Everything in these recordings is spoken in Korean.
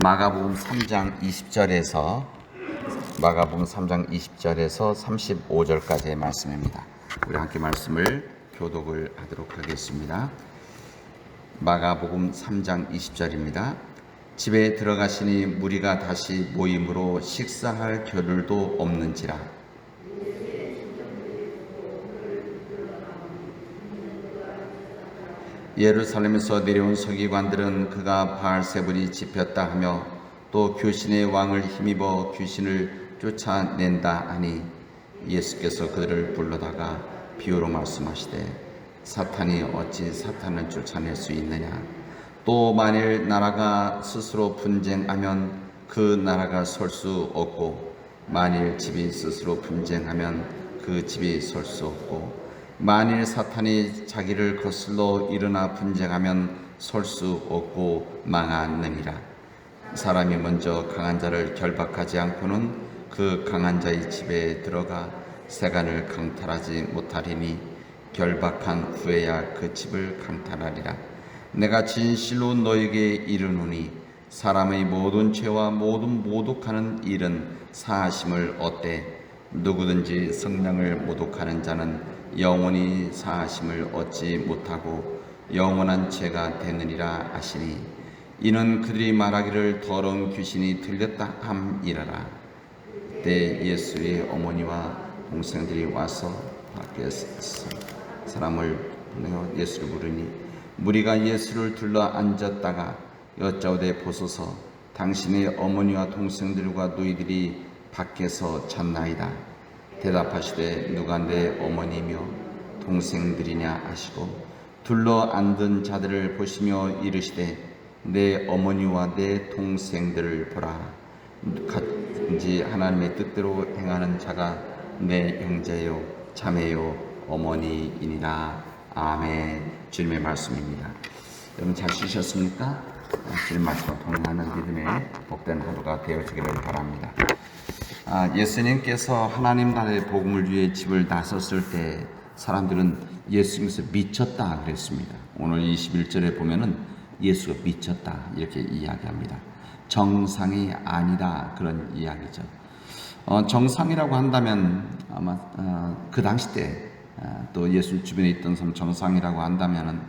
마가복음 3장 20절에서 마가복음 3장 20절에서 35절까지의 말씀입니다. 우리 함께 말씀을 교독을 하도록 하겠습니다. 마가복음 3장 20절입니다. 집에 들어가시니 무리가 다시 모임으로 식사할 겨를도 없는지라 예루살렘에서 내려온 서기관들은 그가 바알세불이 집혔다 하며 또 귀신의 왕을 힘입어 귀신을 쫓아낸다 하니 예수께서 그들을 불러다가 비유로 말씀하시되 사탄이 어찌 사탄을 쫓아낼 수 있느냐? 또 만일 나라가 스스로 분쟁하면 그 나라가 설 수 없고 만일 집이 스스로 분쟁하면 그 집이 설 수 없고 만일 사탄이 자기를 거슬러 일어나 분쟁하면 설 수 없고 망하느니라. 사람이 먼저 강한 자를 결박하지 않고는 그 강한 자의 집에 들어가 세간을 강탈하지 못하리니 결박한 후에야 그 집을 강탈하리라. 내가 진실로 너에게 이르노니 사람의 모든 죄와 모든 모독하는 일은 사하심을 얻되 누구든지 성령을 모독하는 자는 영원히 사하심을 얻지 못하고 영원한 죄가 되느니라 하시니 이는 그들이 말하기를 더러운 귀신이 들렸다 함이라라. 그때 예수의 어머니와 동생들이 와서 밖에서 사람을 보내어 예수를 부르니 무리가 예수를 둘러 앉았다가 여짜오되 보소서. 당신의 어머니와 동생들과 너희들이 밖에서 잤나이다 대답하시되 누가 내 어머니며 동생들이냐? 하시고 둘러 앉은 자들을 보시며 이르시되 내 어머니와 내 동생들을 보라. 같은지 하나님의 뜻대로 행하는 자가 내 형제요 자매요 어머니이니라. 아멘. 주님의 말씀입니다. 여러분 잘 쉬셨습니까? 말씀과 동행하는 믿음의 복된 하루가 되어지기를 바랍니다 아, 예수님께서 하나님 나라의 복음을 위해 집을 나섰을 때 사람들은 예수님께서 미쳤다 그랬습니다. 오늘 21절에 보면은 예수가 미쳤다 이렇게 이야기합니다. 정상이 아니다 그런 이야기죠. 어, 정상이라고 한다면 아마 어, 그 당시 때또 어, 예수 주변에 있던 사람 정상이라고 한다면은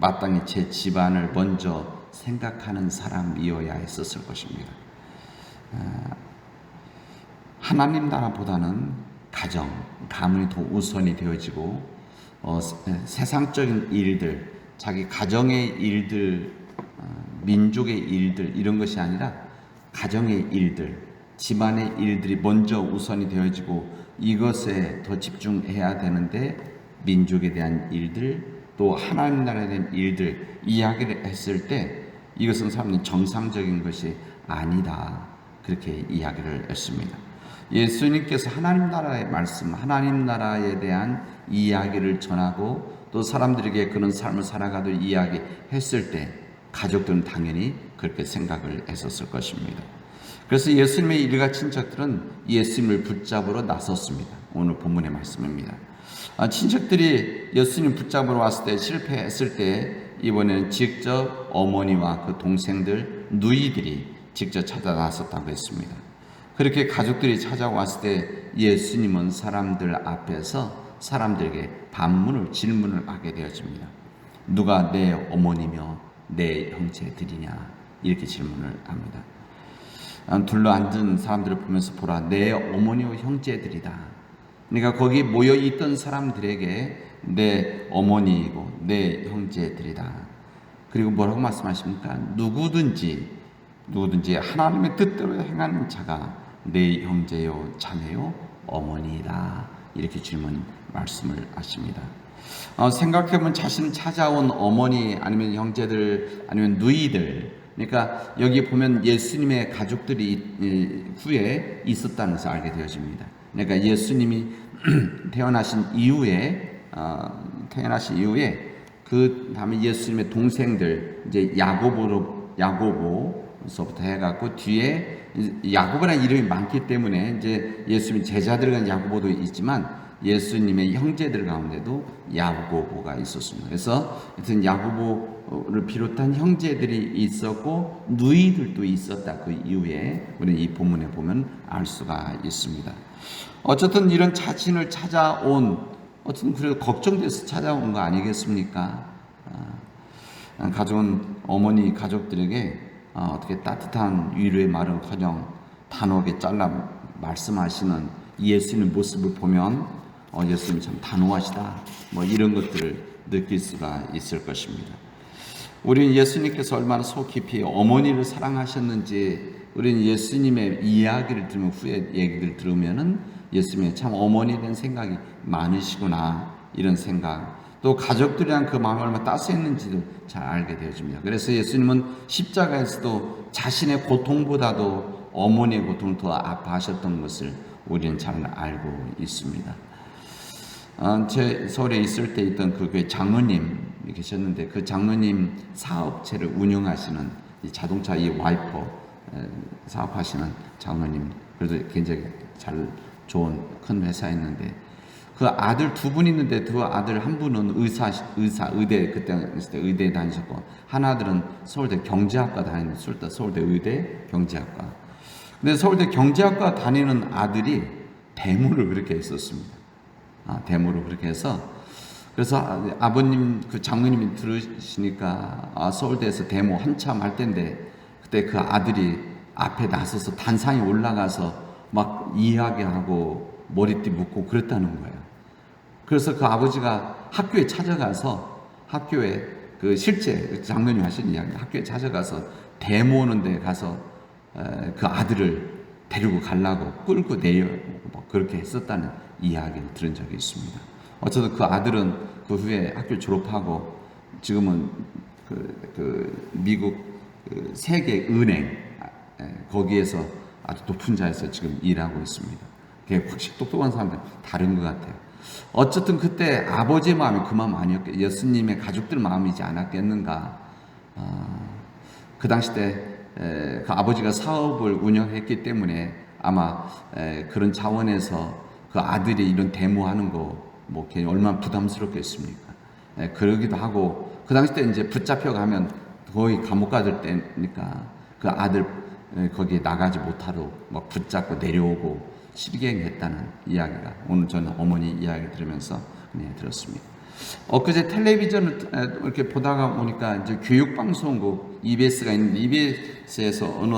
마땅히 제 집안을 먼저 생각하는 사람이어야 했었을 것입니다. 어, 하나님 나라보다는 가정, 가문이 더 우선이 되어지고 어, 세상적인 일들, 자기 가정의 일들, 어, 민족의 일들 이런 것이 아니라 가정의 일들, 집안의 일들이 먼저 우선이 되어지고 이것에 더 집중해야 되는데 민족에 대한 일들 또 하나님 나라에 대한 일들 이야기를 했을 때 이것은 사람이 정상적인 것이 아니다 그렇게 이야기를 했습니다. 예수님께서 하나님 나라의 말씀, 하나님 나라에 대한 이야기를 전하고 또 사람들에게 그런 삶을 살아가도록 이야기했을 때 가족들은 당연히 그렇게 생각을 했었을 것입니다. 그래서 예수님의 일가 친척들은 예수님을 붙잡으러 나섰습니다. 오늘 본문의 말씀입니다. 아, 친척들이 예수님 붙잡으러 왔을 때 실패했을 때 이번에는 직접 어머니와 그 동생들, 누이들이 직접 찾아 나섰다고 했습니다. 그렇게 가족들이 찾아왔을 때 예수님은 사람들 앞에서 사람들에게 반문을 질문을 하게 되어집니다. 누가 내 어머니며 내 형제들이냐 이렇게 질문을 합니다. 아, 둘러 앉은 사람들을 보면서 보라 내 어머니와 형제들이다. 그러니까 거기 모여 있던 사람들에게 내 어머니이고 내 형제들이다. 그리고 뭐라고 말씀하십니까? 누구든지 누구든지 하나님의 뜻대로 행하는 자가 내 형제요 자매요 어머니다 이렇게 질문 말씀을 하십니다. 어, 생각해보면 자신을 찾아온 어머니 아니면 형제들 아니면 누이들 그러니까 여기 보면 예수님의 가족들이 후에 있었다는 것을 알게 되어집니다. 그러니까 예수님이 태어나신 이후에 어, 태어나신 이후에 그 다음에 예수님의 동생들 이제 야고보로 야고보서부터 해갖고 뒤에 야고보라는 이름이 많기 때문에 이제 예수님 제자들과 야고보도 있지만 예수님의 형제들 가운데도 야고보가 있었습니다. 그래서 하여튼 야고보를 비롯한 형제들이 있었고 누이들도 있었다. 그 이후에 우리는 이 본문에 보면 알 수가 있습니다. 어쨌든 이런 자신을 찾아온 어쨌든 그래도 걱정돼서 찾아온 거 아니겠습니까? 아, 가족은 어머니 가족들에게 어, 어떻게 따뜻한 위로의 말은커녕 단호하게 잘라 말씀하시는 예수님의 모습을 보면 어, 예수님 참 단호하시다. 뭐 이런 것들을 느낄 수가 있을 것입니다. 우리는 예수님께서 얼마나 속 깊이 어머니를 사랑하셨는지 우리는 예수님의 이야기를 들으면 후에 얘기를 들으면은 예수님의 참 어머니에 대한 생각이 많으시구나 이런 생각 또 가족들이랑 그 마음이 얼마나 따스했는지도 잘 알게 되어집니다. 그래서 예수님은 십자가에서도 자신의 고통보다도 어머니의 고통을 더 아파하셨던 것을 우리는 잘 알고 있습니다. 어, 제 서울에 있을 때 있던 그 교회 장로님 계셨는데 그 장로님 사업체를 운영하시는 이 자동차 이 와이퍼 에, 사업하시는 장로님 그래도 굉장히 잘 좋은 큰 회사였는데 그 아들 두 분 있는데 그 아들 한 분은 의사 의사 의대 그때 있을 때 의대 다니셨고 하나들은 서울대 경제학과 다니는 서울대 서울대 의대 경제학과 근데 서울대 경제학과 다니는 아들이 대무를 그렇게 했었습니다. 아, 데모로 그렇게 해서 그래서 아, 아버님 그 장모님이 들으시니까 아, 서울대에서 데모 한참 할 때인데 그때 그 아들이 앞에 나서서 단상에 올라가서 막 이야기하고 머리띠 묶고 그랬다는 거예요. 그래서 그 아버지가 학교에 찾아가서 학교에 그 실제 장모님 하신 이야기 학교에 찾아가서 데모 오는 데 가서 그 아들을 데리고 가려고 끌고 내려 뭐 그렇게 했었다는 이야기를 들은 적이 있습니다. 어쨌든 그 아들은 그 후에 학교 졸업하고 지금은 그, 그 미국 그 세계 은행 거기에서 아주 높은 자에서 지금 일하고 있습니다. 그게 확실히 똑똑한 사람들 다른 것 같아요. 어쨌든 그때 아버지의 마음이 그 마음 아니었겠, 예수님의 가족들 마음이지 않았겠는가. 어, 그 당시 때 그 아버지가 사업을 운영했기 때문에 아마 그런 차원에서 그 아들이 이런 데모하는 거뭐 얼마나 부담스럽겠습니까? 그러기도 하고 그 당시 때 이제 붙잡혀 가면 거의 감옥 가들 때니까 그 아들 거기에 나가지 못하도록 막 붙잡고 내려오고 실갱했다는 이야기가 오늘 저는 어머니 이야기 들으면서 네, 들었습니다. 엊그제 텔레비전을 이렇게 보다가 보니까 이제 교육방송국 EBS가 있는데 EBS에서 어느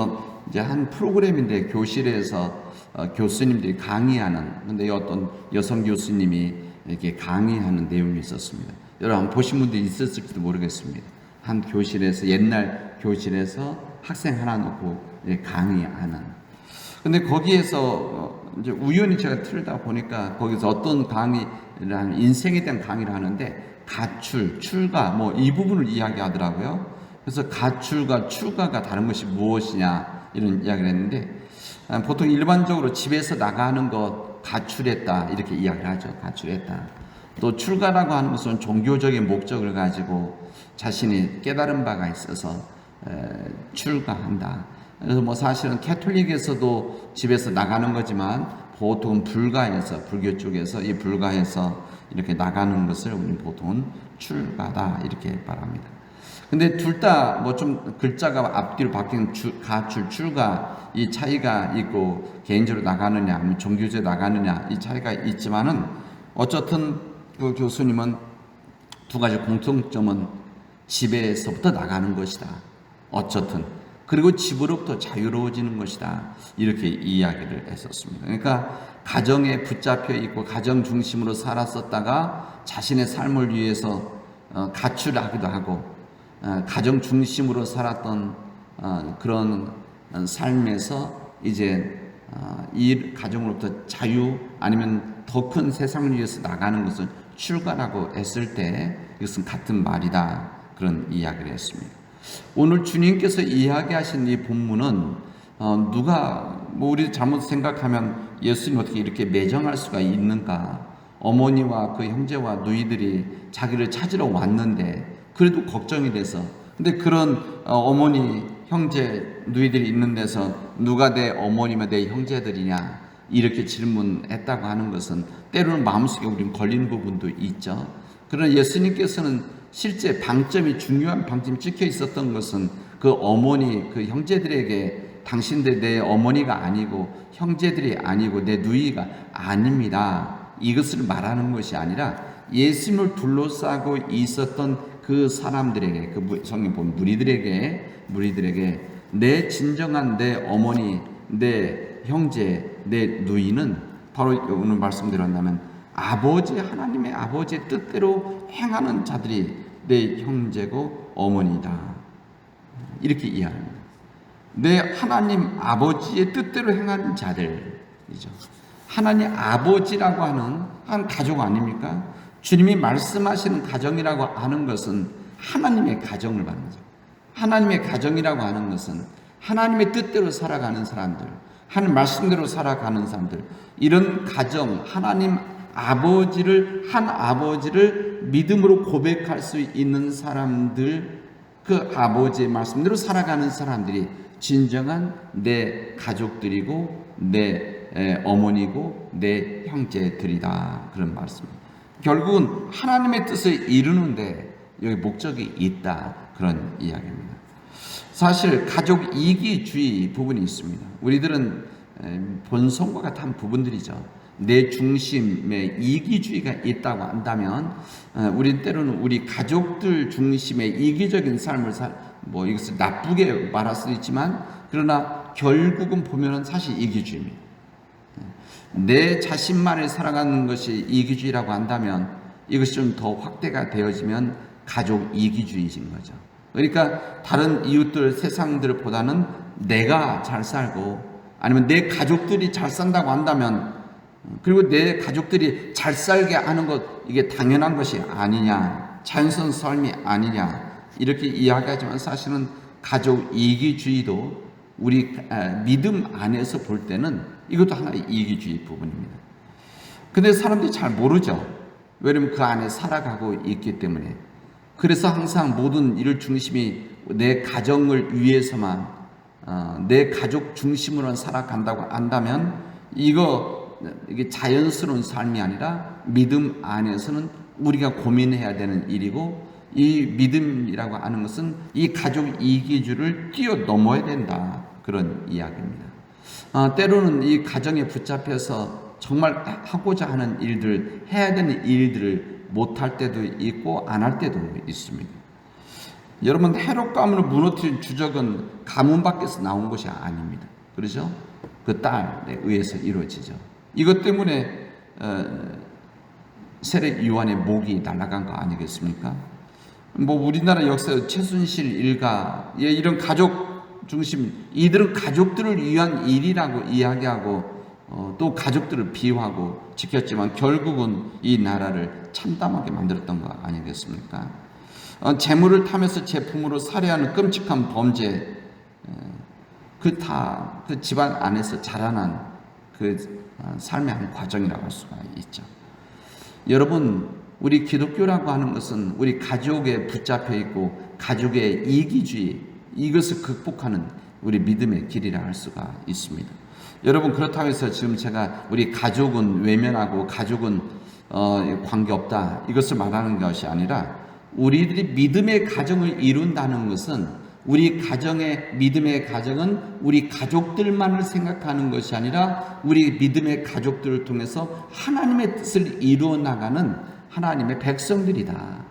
이제 한 프로그램인데 교실에서 어, 교수님들이 강의하는 근데 어떤 여성 교수님이 이렇게 강의하는 내용이 있었습니다. 여러분 보신 분들 있었을지도 모르겠습니다. 한 교실에서 옛날 교실에서 학생 하나 놓고 강의하는. 근데 거기에서 어, 이제 우연히 제가 틀다 보니까 거기서 어떤 강의 를 하는 인생에 대한 강의를 하는데 가출, 출가 뭐 이 부분을 이야기하더라고요. 그래서 가출과 출가가 다른 것이 무엇이냐 이런 이야기를 했는데 아, 보통 일반적으로 집에서 나가는 것 가출했다 이렇게 이야기를 하죠. 가출했다. 또 출가라고 하는 것은 종교적인 목적을 가지고 자신이 깨달은 바가 있어서 출가한다. 그래서 뭐 사실은 캐톨릭에서도 집에서 나가는 거지만 보통 불가에서 불교 쪽에서 이 불가에서 이렇게 나가는 것을 우리는 보통 출가다 이렇게 말합니다. 근데 둘 다 뭐 좀 글자가 앞뒤로 바뀐 주, 가출, 출가 이 차이가 있고 개인적으로 나가느냐, 아니면 종교제 나가느냐 이 차이가 있지만은 어쨌든 그 교수님은 두 가지 공통점은 집에서부터 나가는 것이다. 어쨌든 그리고 집으로부터 자유로워지는 것이다. 이렇게 이야기를 했었습니다. 그러니까 가정에 붙잡혀 있고 가정 중심으로 살았었다가 자신의 삶을 위해서 어, 가출하기도 하고 어, 가정 중심으로 살았던 어, 그런 삶에서 이제 이 가정으로부터 자유 아니면 더 큰 세상을 위해서 나가는 것을 출가라고 했을 때 이것은 같은 말이다 그런 이야기를 했습니다. 오늘 주님께서 이야기하신 이 본문은 어, 누가 뭐 우리 잘못 생각하면 예수님 어떻게 이렇게 매정할 수가 있는가? 어머니와 그 형제와 누이들이 자기를 찾으러 왔는데 그래도 걱정이 돼서 근데 그런 어, 어머니 형제 누이들이 있는 데서 누가 내 어머니며 내 형제들이냐 이렇게 질문했다고 하는 것은 때로는 마음속에 우리는 걸리는 부분도 있죠. 그러나 예수님께서는 실제 방점이 중요한 방점이 찍혀 있었던 것은 그 어머니, 그 형제들에게 당신들 내 어머니가 아니고 형제들이 아니고 내 누이가 아닙니다. 이것을 말하는 것이 아니라 예수님을 둘러싸고 있었던 그 사람들에게 그 성경 보면 무리들에게 무리들에게 내 진정한 내 어머니, 내 형제, 내 누이는 바로 오늘 말씀드렸다면 아버지 하나님의 아버지의 뜻대로 행하는 자들이 내 형제고 어머니다. 이렇게 이해합니다. 내 하나님 아버지의 뜻대로 행하는 자들이죠. 하나님 아버지라고 하는 한 가족 아닙니까? 주님이 말씀하시는 가정이라고 하는 것은 하나님의 가정을 말하는 죠 하나님의 가정이라고 하는 것은 하나님의 뜻대로 살아가는 사람들, 하나님 말씀대로 살아가는 사람들, 이런 가정, 하나님 아버지를, 한 아버지를 믿음으로 고백할 수 있는 사람들, 그 아버지의 말씀대로 살아가는 사람들이 진정한 내 가족들이고, 내 어머니고, 내 형제들이다. 그런 말씀입니다. 결국은 하나님의 뜻을 이루는데 여기 목적이 있다. 그런 이야기입니다. 사실 가족 이기주의 부분이 있습니다. 우리들은 본성과 같은 부분들이죠. 내 중심의 이기주의가 있다고 한다면 우리 때로는 우리 가족들 중심의 이기적인 삶을 살, 뭐 이것을 나쁘게 말할 수도 있지만 그러나 결국은 보면은 사실 이기주의입니다. 내 자신만을 살아가는 것이 이기주의라고 한다면 이것이 좀 더 확대가 되어지면 가족 이기주의인 거죠. 그러니까 다른 이웃들 세상들보다는 내가 잘 살고 아니면 내 가족들이 잘 산다고 한다면 그리고 내 가족들이 잘 살게 하는 것 이게 당연한 것이 아니냐 자연스러운 삶이 아니냐 이렇게 이야기하지만 사실은 가족 이기주의도 우리 믿음 안에서 볼 때는 이것도 하나의 이기주의 부분입니다. 근데 사람들이 잘 모르죠. 왜냐면 그 안에 살아가고 있기 때문에. 그래서 항상 모든 일을 중심이 내 가정을 위해서만 어, 내 가족 중심으로 살아간다고 한다면 이거 이게 자연스러운 삶이 아니라 믿음 안에서는 우리가 고민해야 되는 일이고 이 믿음이라고 하는 것은 이 가족 이기주를 뛰어넘어야 된다 그런 이야기입니다. 어, 때로는 이 가정에 붙잡혀서 정말 하고자 하는 일들 해야 되는 일들을 못할 때도 있고 안 할 때도 있습니다. 여러분 해롭 가문을 무너뜨린 주적은 가문 밖에서 나온 것이 아닙니다. 그렇죠? 그 딸에 의해서 이루어지죠. 이것 때문에 어, 세례 요한의 목이 날아간 거 아니겠습니까? 뭐 우리나라 역사 최순실 일가의 이런 가족 중심 이들은 가족들을 위한 일이라고 이야기하고 어, 또 가족들을 비호하고 지켰지만 결국은 이 나라를 참담하게 만들었던 거 아니겠습니까? 어, 재물을 타면서 제품으로 살해하는 끔찍한 범죄, 그 다그 그 집안 안에서 자라난 그 어, 삶의 한 과정이라고 할 수가 있죠. 여러분, 우리 기독교라고 하는 것은 우리 가족에 붙잡혀 있고 가족의 이기주의 이것을 극복하는 우리 믿음의 길이라 할 수가 있습니다. 여러분 그렇다고 해서 지금 제가 우리 가족은 외면하고 가족은 어, 관계 없다 이것을 말하는 것이 아니라 우리들이 믿음의 가정을 이룬다는 것은 우리 가정의 믿음의 가정은 우리 가족들만을 생각하는 것이 아니라 우리 믿음의 가족들을 통해서 하나님의 뜻을 이루어 나가는 하나님의 백성들이다.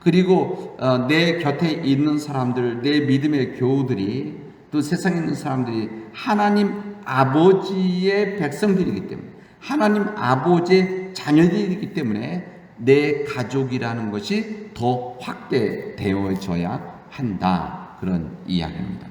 그리고 어, 내 곁에 있는 사람들, 내 믿음의 교우들이 또 세상에 있는 사람들이 하나님 아버지의 백성들이기 때문에 하나님 아버지의 자녀들이기 때문에 내 가족이라는 것이 더 확대되어져야 한다. 그런 이야기입니다.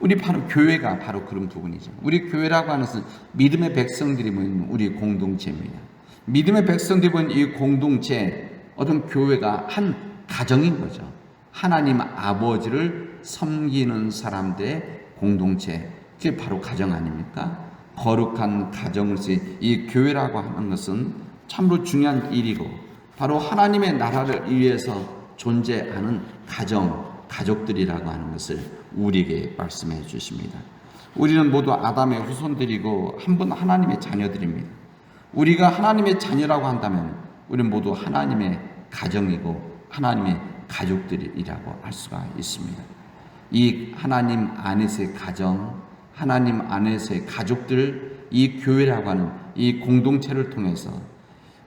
우리 바로 교회가 바로 그런 부분이죠. 우리 교회라고 하는 것은 믿음의 백성들이 모인 우리 공동체입니다. 믿음의 백성들이 모인 이 공동체, 어떤 교회가 한 가정인 거죠. 하나님 아버지를 섬기는 사람들의 공동체, 그게 바로 가정 아닙니까? 거룩한 가정을 이 교회라고 하는 것은 참으로 중요한 일이고 바로 하나님의 나라를 위해서 존재하는 가정, 가족들이라고 하는 것을 우리에게 말씀해 주십니다. 우리는 모두 아담의 후손들이고 한 분 하나님의 자녀들입니다. 우리가 하나님의 자녀라고 한다면 우리는 모두 하나님의 가정이고 하나님의 가족들이라고 할 수가 있습니다. 이 하나님 안에서의 가정, 하나님 안에서의 가족들, 이 교회라고 하는 이 공동체를 통해서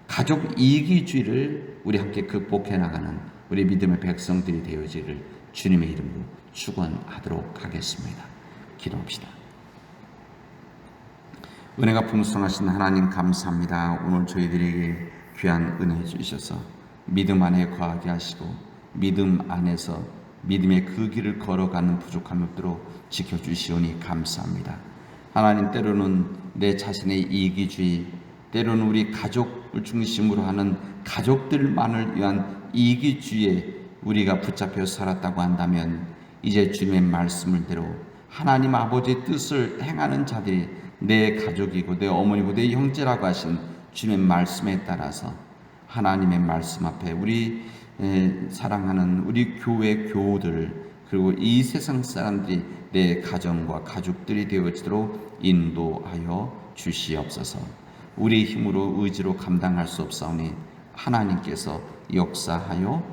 가족 이기주의를 우리 함께 극복해 나가는 우리 믿음의 백성들이 되어지를 주님의 이름으로 축원하도록 하겠습니다. 기도합시다. 은혜가 풍성하신 하나님 감사합니다. 오늘 저희들에게 귀한 은혜 주셔서 믿음 안에 거하게 하시고 믿음 안에서 믿음의 그 길을 걸어가는 부족함이 없도록 지켜주시오니 감사합니다. 하나님 때로는 내 자신의 이기주의, 때로는 우리 가족을 중심으로 하는 가족들만을 위한 이기주의에 우리가 붙잡혀 살았다고 한다면 이제 주님의 말씀을 대로 하나님 아버지의 뜻을 행하는 자들이 내 가족이고 내 어머니고 내 형제라고 하신 주님의 말씀에 따라서 하나님의 말씀 앞에 우리 에, 사랑하는 우리 교회 교우들 그리고 이 세상 사람들이 내 가정과 가족들이 되어지도록 인도하여 주시옵소서. 우리 힘으로 의지로 감당할 수 없사오니 하나님께서 역사하여